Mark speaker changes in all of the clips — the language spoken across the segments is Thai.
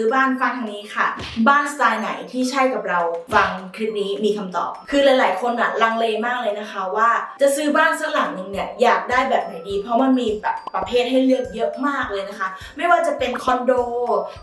Speaker 1: ซื้อบ้านฟังทางนี้ค่ะ บ้านสไตล์ไหนที่ใช่กับเราฟังคลิปนี้มีคำตอบ คือหลาย ๆ คนอะลังเลมากเลยนะคะ ว่าจะซื้อบ้านสักหลังหนึ่งเนี่ยอยากได้แบบไหนดี เพราะมันมีแบบประเภทให้เลือกเยอะมากเลยนะคะ ไม่ว่าจะเป็นคอนโด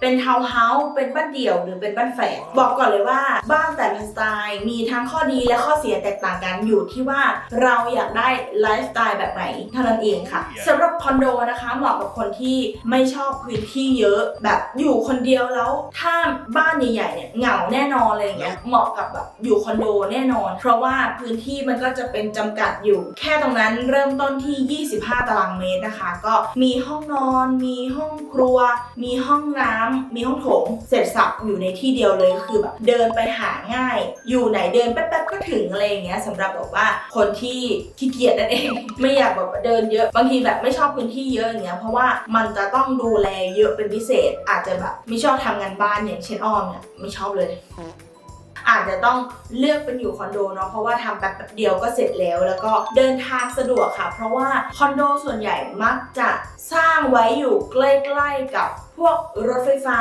Speaker 1: เป็นทาวน์เฮาส์เป็นบ้านเดี่ยว หรือเป็นบ้านแฝดบอกก่อนเลยว่าบ้านแต่ละสไตล์มีทั้งข้อดีและข้อเสียแตกต่างกันอยู่ที่ว่าเราอยากได้ไลฟ์สไตล์แบบไหนเท่านั้นเองค่ะสำหรับคอนโดนะคะเหมาะกับคนที่ไม่ชอบพื้นที่เยอะแบบอยู่คนเดียวแล้วถ้าบ้านใหญ่ๆเนี่ยเหงาแน่นอนอะไรอย่างเงี้ยเหมาะกับแบบอยู่คอนโดแน่นอน เพราะว่าพื้นที่มันก็จะเป็นจำกัดอยู่ แค่ตรงนั้นเริ่มต้นที่ 25 ตารางเมตรนะคะ ก็มีห้องนอน มีห้องครัว มีห้องน้ำมีห้องโถงเสร็จสับอยู่ในที่เดียวเลยคือแบบเดินไปหาง่าย อยู่ไหนเดินแป๊บๆก็ถึงอะไรอย่างเงี้ยสำหรับแบบว่าคนที่ขี้เกียจนั่นเอง ไม่อยากแบบเดินเยอะบางทีแบบไม่ชอบพื้นที่เยอะอย่างเงี้ยเพราะว่ามันจะต้องดูแลเยอะเป็นพิเศษอาจจะแบบไม่ชอบทำงานบ้านอย่างเช่นอ้อมเนี่ยไม่ชอบเลย อาจจะต้องเลือกเป็นอยู่คอนโดเนาะเพราะว่าทำแป๊บเดียวก็เสร็จแล้ว แล้วก็เดินทางสะดวกค่ะ เพราะว่าคอนโดส่วนใหญ่มักจะสร้างไว้อยู่ใกล้ ๆกับ พวกรถไฟฟ้า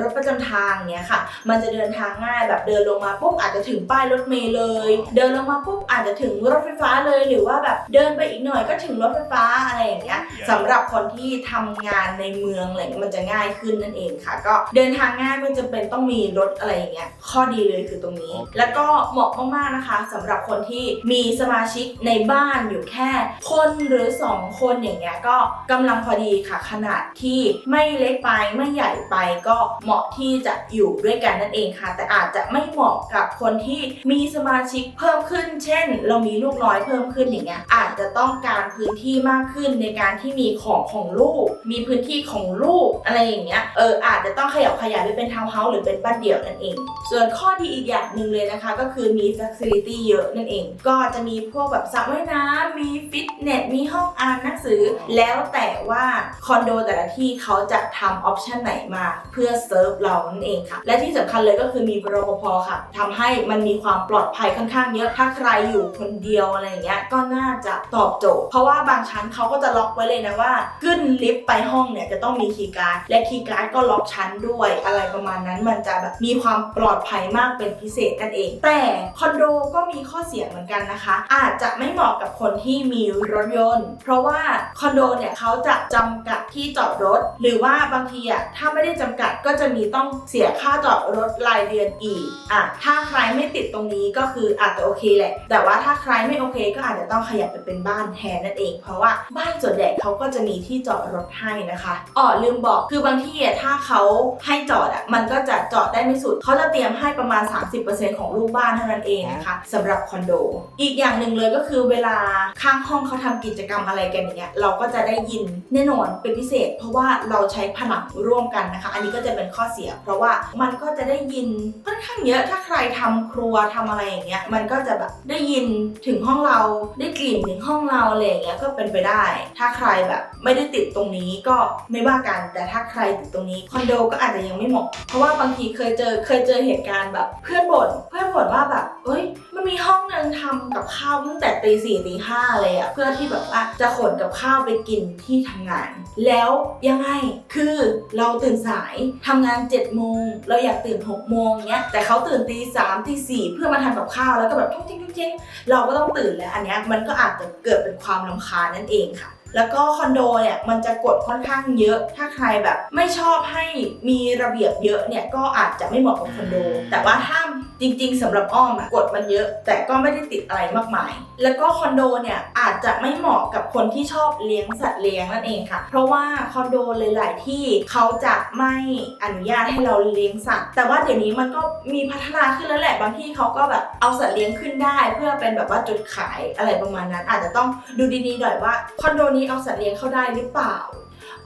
Speaker 1: รถประจำทางเนี้ยค่ะ มันจะเดินทางง่ายแบบเดินลงมาปุ๊บอาจจะถึงป้ายรถเมล์เลย เดินลงมาปุ๊บอาจจะถึงรถไฟฟ้าเลย หรือว่าแบบเดินไปอีกหน่อยก็ถึงรถไฟฟ้าอะไรอย่างเงี้ยสำหรับคนที่ทำงานในเมืองอะไรเงี้ยมันจะง่ายขึ้นนั่นเองค่ะ ก็เดินทางง่ายไม่จำเป็นต้องมีรถอะไรอย่างเงี้ยข้อดีเลยคือตรงนี้
Speaker 2: โอเค
Speaker 1: แล้วก็เหมาะมากๆนะคะสำหรับคนที่มีสมาชิกในบ้านอยู่แค่คนหรือ 2 คนอย่างเงี้ยก็กำลังพอดีค่ะขนาดที่ไม่เล็กไปไม่ใหญ่ไปก็เหมาะที่จะอยู่ด้วยกันนั่นเองค่ะ แต่อาจจะไม่เหมาะกับคนที่มีสมาชิกเพิ่มขึ้น เช่น เรามีลูกน้อยเพิ่มขึ้นอย่างเงี้ยอาจจะต้องการพื้นที่มากขึ้นในการที่มีของของลูก มีพื้นที่ของลูกอะไรอย่างเงี้ยเอออาจจะต้องขยับขยายไปเป็นทาวน์เฮาส์หรือเป็นบ้านเดี่ยวนั่นเอง ส่วนข้อดีอีกอย่างหนึ่งเลยนะคะ ก็คือมี facility เยอะนั่นเอง ก็จะมีพวกแบบสระว่ายน้ำมีฟิตเนสมีห้องอ่านหนังสือ แล้วแต่ว่าคอนโดแต่ละที่เขาจะทำำออปชันไหนมาเพื่อเซิร์ฟเรานั่นเองค่ะ และที่สำคัญเลยก็คือมีรปภค่ะทำให้มันมีความปลอดภัยค่อนข้างเยอะถ้าใครอยู่คนเดียวอะไรอย่างเงี้ยก็น่าจะตอบโจทย์ เพราะว่าบางชั้นเขาก็จะล็อกไว้เลยนะว่า ขึ้นลิฟต์ไปห้องเนี่ยจะต้องมีคีย์การ์ดและคีย์การ์ดก็ล็อกชั้นด้วยอะไรประมาณนั้นมันจะแบบมีความปลอดภัยมากเป็นพิเศษนั่นเอง แต่คอนโดก็มีข้อเสียเหมือนกันนะคะ อาจจะไม่เหมาะกับคนที่มีรถยนต์ เพราะว่าคอนโดเนี่ยเขาจะจำกัดที่จอดรถ หรือว่าางทีอะถ้าไม่ได้จำกัดก็จะมีต้องเสียค่าจอดรถรายเดือนอีกอะถ้าใครไม่ติดตรงนี้ก็คืออาจจะโอเคแหละ แต่ว่าถ้าใครไม่โอเค ก็อาจจะต้องขยับไปเป็นบ้านแทนนั่นเอง เพราะว่าบ้านส่วนใหญ่เขาก็จะมีที่จอดรถให้นะคะอ๋อลืมบอกคือบางที่อะถ้าเขาให้จอดอะมันก็จะจอดได้ไม่สุดเขาจะเตรียมให้ประมาณ 30%ของลูกบ้านเท่านั้นเองนะคะสำหรับคอนโด อีกอย่างหนึ่งเลยก็คือเวลาข้างห้องเขาทำกิจกรรมอะไรกันอย่างเงี้ยเราก็จะได้ยินแน่นอนเป็นพิเศษ เพราะว่าเราใช้ผนังร่วมกันนะคะ อันนี้ก็จะเป็นข้อเสีย เพราะว่ามันก็จะได้ยินค่อนข้างเยอะถ้าใครทำครัวทำอะไรอย่างเงี้ยมันก็จะแบบได้ยินถึงห้องเราได้กลิ่นถึงห้องเราอะไรอย่างเงี้ยก็เป็นไปได้ ถ้าใครแบบไม่ได้ติดตรงนี้ก็ไม่ว่ากัน แต่ถ้าใครติดตรงนี้คอนโดก็อาจจะยังไม่เหมาะเพราะว่าบางทีเคยเจอเคยเจอเหตุการณ์แบบเพื่อนบ่นเพื่อนบ่นว่าแบบเอ้ยมันมีห้องนึงทำกับข้าวตั้งแต่ตีสี่ตีห้าเลยอะเพื่อที่แบบว่าจะขนกับข้าวไปกินที่ทำงาน แล้วยังไงคือ เราตื่นสายทำงาน7จ็ดโมงเราอยากตื่น6กโมงเนี้ยแต่เขาตื่นตีสามตีสี่เพื่อมาทำกับข้าวแล้วก็แบบทุ่งทิ้งทุ่งทิ้งเราก็ต้องตื่นแล้วอันเนี้ยมันก็อาจจะเกิดเป็นความลำคาญนั่นเองค่ะแล้วก็คอนโดเนี่ยมันจะกดค่อนข้างเยอะ ถ้าใครแบบไม่ชอบให้มีระเบียบเยอะเนี่ยก็อาจจะไม่เหมาะกับคอนโด แต่ว่าถ้า จริงๆสำหรับอ้อมอะกฎมันเยอะ แต่ก็ไม่ได้ติดอะไรมากมาย แล้วก็คอนโดเนี่ยอาจจะไม่เหมาะกับคนที่ชอบเลี้ยงสัตว์เลี้ยงนั่นเองค่ะ เพราะว่าคอนโดหลาย ๆ ที่เขาจะไม่อนุญาตให้เราเลี้ยงสัตว์ แต่ว่าเดี๋ยวนี้มันก็มีพัฒนาขึ้นแล้วแหละบางที่เขาก็แบบเอาสัตว์เลี้ยงขึ้นได้ เพื่อเป็นแบบว่าจุดขายอะไรประมาณนั้น อาจจะต้องดูดีๆหน่อยว่าคอนโดนี้เอาสัตว์เลี้ยงเข้าได้หรือเปล่า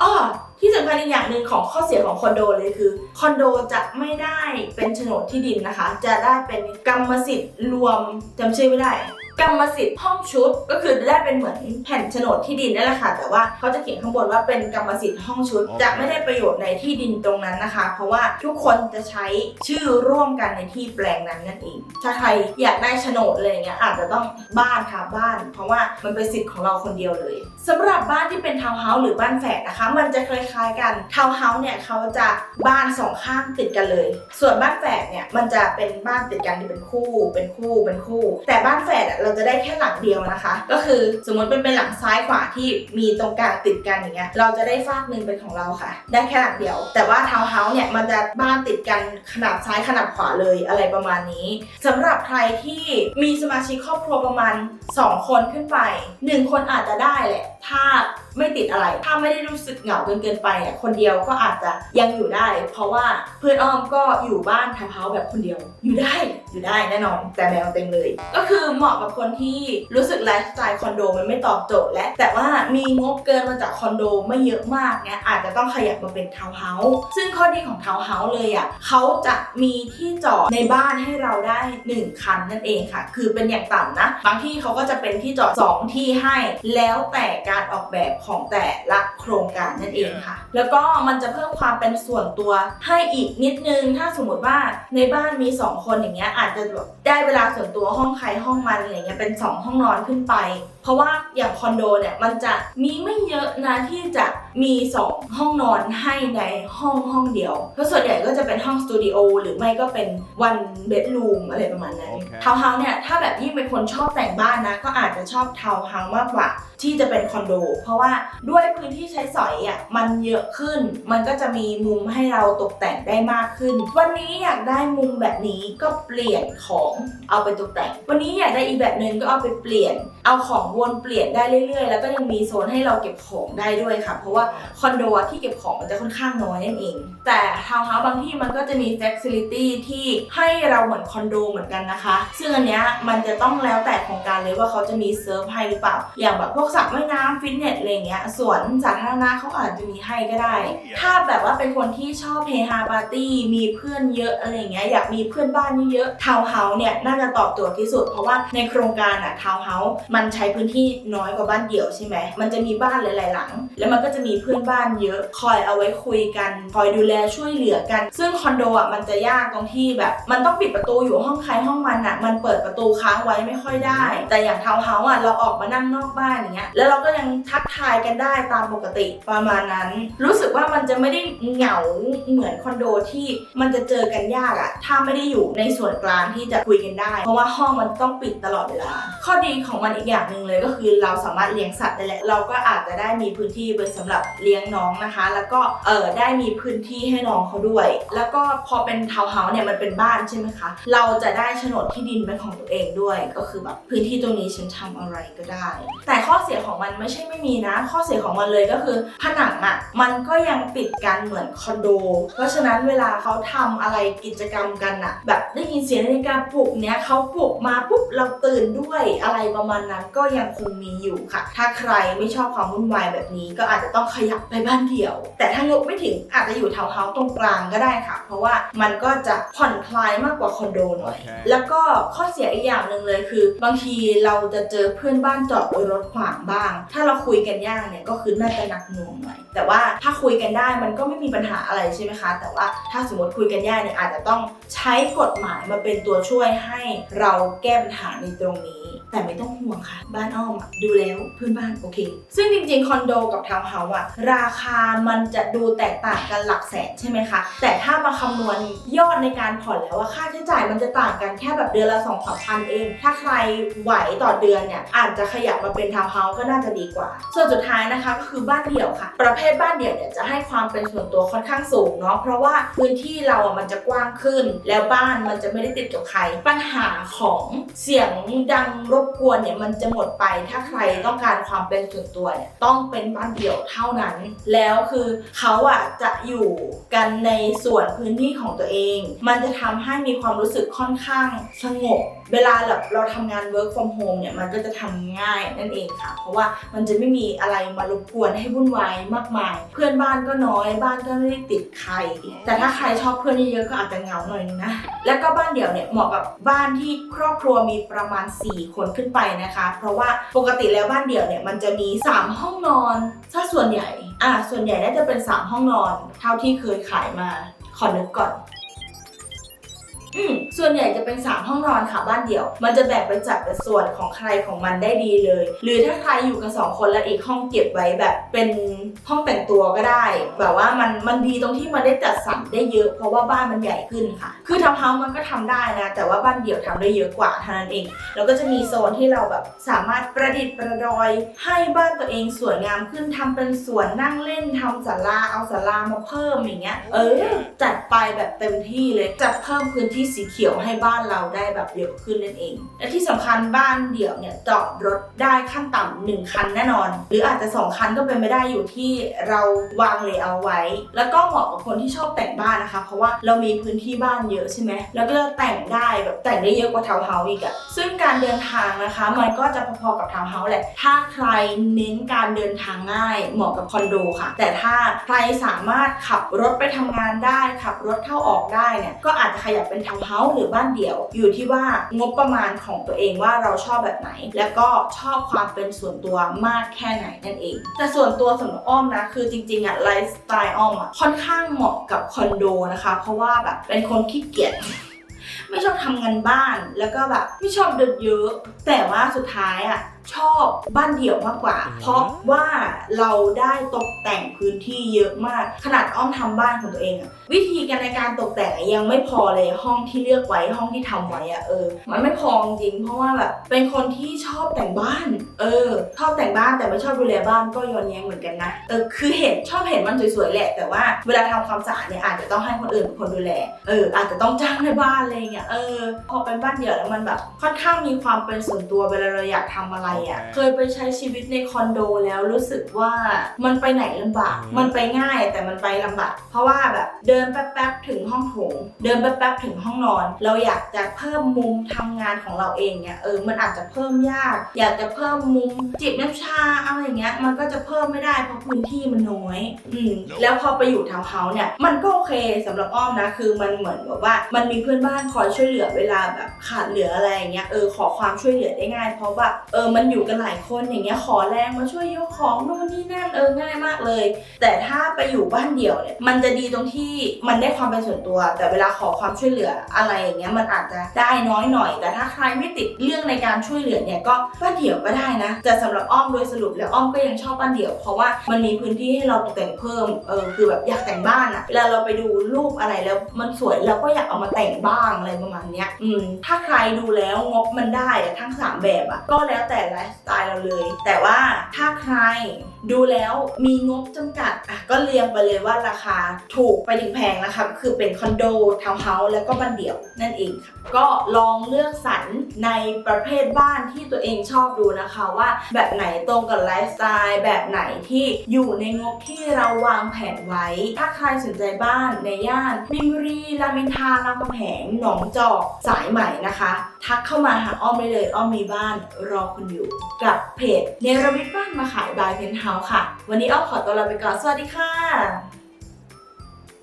Speaker 1: อ้อ ที่สำคัญอีกอย่างหนึ่งของข้อเสียของคอนโดเลยคือคอนโดจะไม่ได้เป็นโฉนดที่ดินนะคะ จะได้เป็นกรรมสิทธิ์รวมจำชื่อไม่ได้กรรมสิทธิ์ห้องชุดก็คือได้เป็นเหมือนแผ่นโฉนดที่ดินนั่นแหละค่ะแต่ว่าเขาจะเขียนข้างบนว่าเป็นกรรมสิทธิ์ห้องชุด
Speaker 2: โอเค
Speaker 1: จะไม่ได้ประโยชน์ในที่ดินตรงนั้นนะคะ เพราะว่าทุกคนจะใช้ชื่อร่วมกันในที่แปลงนั้นนั่นเองถ้าใครอยากได้โฉนดอะไรอย่างเงี้ยอาจจะต้องบ้านค่ะบ้าน เพราะว่ามันเป็นสิทธิ์ของเราคนเดียวเลยสำหรับบ้านที่เป็นทาวน์เฮาส์หรือบ้านแฝดนะคะ มันจะคล้ายๆกันทาวน์เฮาส์เนี่ยเขาจะบ้านสองข้างติดกันเลย ส่วนบ้านแฝดเนี่ยมันจะเป็นบ้านติดกันที่เป็นคู่ เป็นคู่เป็นคู่ แต่บ้านแฝดเราจะได้แค่หลังเดียวนะคะ ก็คือสมมติเป็นเป็นหลังซ้ายขวาที่มีตรงกลางติดกันอย่างเงี้ยเราจะได้ฟากหนึ่งเป็นของเราค่ะ ได้แค่หลังเดียว แต่ว่าทาวน์เฮาส์เนี่ยมันจะบ้านติดกันขนาดซ้ายขนาดขวาเลยอะไรประมาณนี้สำหรับใครที่มีสมาชิกครอบครัวประมาณ 2 คนขึ้นไป 1 คนอาจจะได้แหละถ้าไม่ติดอะไร ถ้าไม่ได้รู้สึกเหงาเกินเกินไปอะคนเดียวก็อาจจะยังอยู่ได้ เพราะว่าเพื่อนอ้อมก็อยู่บ้านทาวน์เฮาส์แบบคนเดียว อยู่ได้อยู่ได้แน่นอน แต่แมวเต็มเลย ก็คือเหมาะกับคนที่รู้สึกไลฟ์สไตล์คอนโดมันไม่ตอบโจทย์และ แต่ว่ามีงบเกินมาจากคอนโดไม่เยอะมากเนี่ยอาจจะต้องขยับมาเป็นทาวน์เฮาส์ซึ่งข้อดีของทาวน์เฮาส์เลยอะเขาจะมีที่จอดในบ้านให้เราได้ 1 คันนั่นเองค่ะ คือเป็นอย่างต่ำนะ บางที่เขาก็จะเป็นที่จอด 2 ที่ให้ แล้วแต่การออกแบบของแต่ละโครงการนั่นเองค่ะ แล้วก็มันจะเพิ่มความเป็นส่วนตัวให้อีกนิดนึง ถ้าสมมติว่าในบ้านมี 2 คนอย่างเงี้ยอาจจะแบบได้เวลาส่วนตัวห้องใครห้องมันอะไรเงี้ยเป็น 2 ห้องนอนขึ้นไปเพราะว่าอย่างคอนโดเนี่ยมันจะมีไม่เยอะนะที่จะมี 2 ห้องนอนให้ในห้องห้องเดียวเพราะส่วนใหญ่ก็จะเป็นห้องสตูดิโอหรือไม่ก็เป็นวันเบดรูมอะไรประมาณนั้น
Speaker 2: โอเค
Speaker 1: ทาวน์เฮาส์เนี่ยถ้าแบบยิ่งเป็นคนชอบแต่งบ้านนะ ก็อาจจะชอบทาวน์เฮาส์มากกว่า ที่จะเป็นคอนโด เพราะว่าด้วยพื้นที่ใช้สอยอะมันเยอะขึ้น มันก็จะมีมุมให้เราตกแต่งได้มากขึ้น วันนี้อยากได้มุมแบบนี้ก็เปลี่ยนของเอาไปตกแต่ง วันนี้อยากได้อีกแบบหนึ่งก็เอาไปเปลี่ยนเอาของวนเปลี่ยนได้เรื่อยๆ แล้วก็ยังมีโซนให้เราเก็บของได้ด้วยค่ะ เพราะว่าคอนโดที่เก็บของมันจะค่อนข้างน้อยนั่นเอง แต่ทาวน์เฮาส์บางที่มันก็จะมี flexibility ที่ให้เราเหมือนคอนโดเหมือนกันนะคะ ซึ่งอันเนี้ยมันจะต้องแล้วแต่โครงการเลยว่าเขาจะมีเซิร์ฟให้หรือเปล่า อย่างแบบพวกสระว่ายน้ำฟิตเนสอะไรเงี้ยสวนสาธารณะเขาอาจจะมีให้ก็ได้ ถ้าแบบว่าเป็นคนที่ชอบเฮฮาปาร์ตี้มีเพื่อนเยอะอะไรเงี้ยอยากมีเพื่อนบ้านเยอะๆทาวน์เฮาส์เนี่ยน่าจะตอบโจทย์ที่สุด เพราะว่าในโครงการอะทาวน์เฮาส์มันใช้พื้นที่น้อยกว่าบ้านเดี่ยวใช่ไหม มันจะมีบ้านหลายๆหลัง แล้วมันก็จะมีเพื่อนบ้านเยอะคอยเอาไว้คุยกัน คอยดูแลช่วยเหลือกัน ซึ่งคอนโดอะมันจะยากตรงที่แบบ มันต้องปิดประตูอยู่ห้องใครห้องมันอะ มันเปิดประตูค้างไว้ไม่ค่อยได้ แต่อย่างทาวน์เฮาส์อะเราออกมานั่งนอกบ้านอย่างเงี้ย แล้วเราก็ยังทักทายกันได้ตามปกติประมาณนั้น รู้สึกว่ามันจะไม่ได้เหงาเหมือนคอนโดที่มันจะเจอกันยากอะถ้าไม่ได้อยู่ในส่วนกลางที่จะคุยกันได้ เพราะว่าห้องมันต้องปิดตลอดเวลา ข้อดีของมันอีกอย่างหนึ่งเลยก็คือเราสามารถเลี้ยงสัตว์ได้แหละเราก็อาจจะได้มีพื้นที่ไว้สำหรับเลี้ยงน้องนะคะ แล้วก็เออได้มีพื้นที่ให้น้องเขาด้วย แล้วก็พอเป็นทาวน์เฮาส์เนี่ยมันเป็นบ้านใช่ไหมคะ เราจะได้โฉนดที่ดินเป็นของตัวเองด้วย ก็คือแบบพื้นที่ตรงนี้ฉันทำอะไรก็ได้ แต่ข้อเสียของมันไม่ใช่ไม่มีนะ ข้อเสียของมันเลยก็คือผนังอะ่ะมันก็ยังติดกันเหมือนคอนโด เพราะฉะนั้นเวลาเขาทำอะไรกิจกรรมกันอะแบบได้ยินเสียงนาฬิกาปลุกเนี้ยเขาปลุกมาปุ๊บเราตื่นด้วยอะไรประมาณนั้นก็ยังคงมีอยู่ค่ะ ถ้าใครไม่ชอบความวุ่นวายแบบนี้ก็อาจจะต้องขยับไปบ้านเดี่ยว แต่ถ้างบไม่ถึงอาจจะอยู่ทาวน์เฮาส์ตรงกลางก็ได้ค่ะ เพราะว่ามันก็จะผ่อนคลายมากกว่าคอนโดหน่อย
Speaker 2: โอเค
Speaker 1: แล้วก็ข้อเสียอีกอย่างหนึ่งเลยคือ บางทีเราจะเจอเพื่อนบ้านจอดรถขวางบ้าง ถ้าเราคุยกันยากเนี่ยก็คือน่าจะหนักหน่วงหน่อย แต่ว่าถ้าคุยกันได้มันก็ไม่มีปัญหาอะไรใช่ไหมคะ แต่ว่าถ้าสมมติคุยกันยากเนี่ยอาจจะต้องใช้กฎหมายมาเป็นตัวช่วยให้เราแก้ปัญหาในตรงนี้ แต่ไม่ต้องห่วงค่ะ บ้านอ้อมอะดูแล้วเพื่อนบ้านโอเค ซึ่งจริงๆ คอนโดกับทาวน์เฮาส์อะราคามันจะดูแตกต่างกันหลักแสนใช่ไหมคะ แต่ถ้ามาคำนวณยอดในการผ่อนแล้วว่าค่าใช้จ่ายมันจะต่างกันแค่แบบเดือนละ2องสามพันเอง ถ้าใครไหวต่อเดือนเนี่ยอาจจะขยับมาเป็นทาวน์เฮาส์ก็น่าจะดีกว่า ส่วนสุดท้ายนะคะก็คือบ้านเดี่ยวค่ะ ประเภทบ้านเดี่ยวเนี่ยจะให้ความเป็นส่วนตัวค่อนข้างสูงเนาะเพราะว่าพื้นที่เราอะมันจะกว้างขึ้น แล้วบ้านมันจะไม่ได้ติดกับใคร ปัญหาของเสียงดังรบบกวนเนี่ยมันจะหมดไปถ้าใครต้องการความเป็นส่วนตัวเนี่ยต้องเป็นบ้านเดี่ยวเท่านั้น แล้วคือเขาอะจะอยู่กันในส่วนพื้นที่ของตัวเอง มันจะทำให้มีความรู้สึกค่อนข้างสงบ เวลาแบบเราทำงาน work from home เนี่ยมันก็จะทำง่ายนั่นเองค่ะ เพราะว่ามันจะไม่มีอะไรมารบกวนให้วุ่นวายมากมาย เพื่อนบ้านก็น้อยบ้านก็ไม่ได้ติดใคร แต่ถ้าใครชอบเพื่อนเยอะๆก็อาจจะเหงาหน่อยนึงนะ แล้วก็บ้านเดี่ยวเนี่ยเหมาะกับบ้านที่ครอบครัวมีประมาณ 4 คนขึ้นไปนะคะ เพราะว่าปกติแล้วบ้านเดี่ยวเนี่ยมันจะมี 3 ห้องนอนถ้าส่วนใหญ่อะส่วนใหญ่น่าจะเป็น 3 ห้องนอน เท่าที่เคยขายมาขอนึกก่อน อืมส่วนใหญ่จะเป็น 3 ห้องนอนค่ะบ้านเดี่ยว มันจะแบ่งเป็นจัดเป็นส่วนของใครของมันได้ดีเลย หรือถ้าใครอยู่กัน2คนแล้วอีกห้องเก็บไว้แบบ เป็นห้องแต่งตัวก็ได้ แบบว่ามันมันดีตรงที่มันได้จัดสรรได้เยอะ เพราะว่าบ้านมันใหญ่ขึ้นค่ะ คือทาวน์เฮาส์มันก็ทำได้นะ แต่ว่าบ้านเดี่ยวทำได้เยอะกว่าเท่านั้นเอง แล้วก็จะมีโซนที่เราแบบสามารถประดิษฐ์ประดอย ให้บ้านตัวเองสวยงามขึ้นทำเป็นสวนนั่งเล่นทำศาลาเอาศาลามาเพิ่มอย่างเงี้ย เออจัดไปแบบเต็มที่เลยจะเพิ่มพื้นที่สีเขียวให้บ้านเราได้แบบเยอะขึ้นนั่นเอง และที่สำคัญบ้านเดี่ยวเนี่ยจอดรถได้ขั้นต่ำหนึ่งคันแน่นอน หรืออาจจะสองคันก็เป็นไม่ได้อยู่ที่เราวางเลยเอาไว้ แล้วก็เหมาะกับคนที่ชอบแต่งบ้านนะคะ เพราะว่าเรามีพื้นที่บ้านเยอะใช่ไหมแล้วก็แต่งได้แบบแต่งได้เยอะกว่าทาวน์เฮาส์อีกอะซึ่งการเดินทางนะคะมันก็จะพอๆกับทาวน์เฮาส์แหละถ้าใครเน้นการเดินทางง่าย เหมาะกับคอนโดค่ะ แต่ถ้าใครสามารถขับรถไปทำงานได้ขับรถเข้าออกได้เนี่ยก็อาจจะขยับเป็นทาวน์เฮาส์หรือบ้านเดี่ยว อยู่ที่ว่างบประมาณของตัวเองว่าเราชอบแบบไหน แล้วก็ชอบความเป็นส่วนตัวมากแค่ไหนนั่นเอง แต่ส่วนตัวสำหรับอ้อมนะ คือจริงๆอะไลฟ์สไตล์อ้อมอะค่อนข้างเหมาะกับคอนโดนะคะ เพราะว่าแบบเป็นคนขี้เกียจไม่ชอบทำงานบ้านแล้วก็แบบไม่ชอบเดินเยอะ แต่ว่าสุดท้ายอะชอบบ้านเดี่ยวมากกว่า เพราะว่าเราได้ตกแต่งพื้นที่เยอะมาก ขนาดอ้อมทำบ้านของตัวเองอะวิธีการในการตกแต่งอะยังไม่พอเลยห้องที่เลือกไว้ห้องที่ทำไว้อะเออ มันไม่พอจริงๆเพราะว่าแบบเป็นคนที่ชอบแต่งบ้าน เออ ชอบแต่งบ้านแต่ไม่ชอบดูแลบ้านก็ย้อนแย้งเหมือนกันนะเออคือเห็นชอบเห็นมันสวยๆแหละ แต่ว่าเวลาทำความสะอาดเนี่ยอาจจะต้องให้คนอื่นเป็นคนดูแลเอออาจจะต้องจ้างในบ้านอะไรเงี้ยเออพอเป็นบ้านเดี่ยวแล้วมันแบบค่อนข้างมีความเป็นส่วนตัวเวลาเราอยากทำอะไรอะ่ะ เคยไปใช้ชีวิตในคอนโดแล้วรู้สึกว่ามันไปไหนลำบาก มันไปง่ายแต่มันไปลำบาก เพราะว่าแบบเดินแป๊บๆถึงห้องโถง เดินแป๊บๆถึงห้องนอน เราอยากจะเพิ่มมุมทำงานของเราเองเนี่ยเออ มันอาจจะเพิ่มยาก อยากจะเพิ่มมุมจิบน้ำชาอะไรอย่างเงี้ย มันก็จะเพิ่มไม่ได้เพราะพื้นที่มันน้อย อืม แล้วพอไปอยู่ทาวน์เฮาส์เนี่ย มันก็โอเคสำหรับอ้อมนะ คือมันเหมือนแบบว่า มันมีเพื่อนบ้านคอยช่วยเหลือเวลาแบบขาดเหลืออะไรอย่างเงี้ย เออ ขอความช่วยเหลือได้ง่าย เพราะว่า เออ มันอยู่กันหลายคนอย่างเงี้ยขอแรงมาช่วยยกของนู่นนี่นั่นเออง่ายมากเลย แต่ถ้าไปอยู่บ้านเดี่ยวเนี่ยมันจะดีตรงที่มันได้ความเป็นส่วนตัว แต่เวลาขอความช่วยเหลืออะไรอย่างเงี้ยมันอาจจะได้น้อยหน่อย แต่ถ้าใครไม่ติดเรื่องในการช่วยเหลือเนี่ยก็บ้านเดี่ยวก็ได้นะแต่สำหรับอ้อมโดยสรุปแล้วอ้อมก็ยังชอบบ้านเดี่ยว เพราะว่ามันมีพื้นที่ให้เราตกแต่งเพิ่มเออคือแบบอยากแต่งบ้านอะเวลาเราไปดูรูปอะไรแล้วมันสวยเราก็อยากเอามาแต่งบ้างอะไรประมาณเนี้ยอืมถ้าใครดูแล้วงบมันได้ทั้งสามแบบอะก็แล้วแต่ไลฟ์สไตล์เราเลย แต่ว่าถ้าใคร ดูแล้วมีงบจำกัดอะก็เรียงไปเลยว่าราคาถูกไปถึงแพงนะคะก็คือเป็นคอนโดทาวน์เฮาส์แล้วก็บ้านเดี่ยวนั่นเองค่ะก็ลองเลือกสรรในประเภทบ้านที่ตัวเองชอบดูนะคะว่าแบบไหนตรงกับไลฟ์สไตล์แบบไหนที่อยู่ในงบที่เราวางแผนไว้ ถ้าใครสนใจบ้านในย่านมินบุรีรามอินทารามคำแหงหนองจอกสายใหม่นะคะ ทักเข้ามาหาอ้อมได้เลยอ้อมมีบ้านรอคุณอยู่ กับเพจเนรมิตบ้านมาขายบายเพนเฮาส์ค่ะ วันนี้อ้อมขอตัวลาไปก่อน สวัสดีค่ะ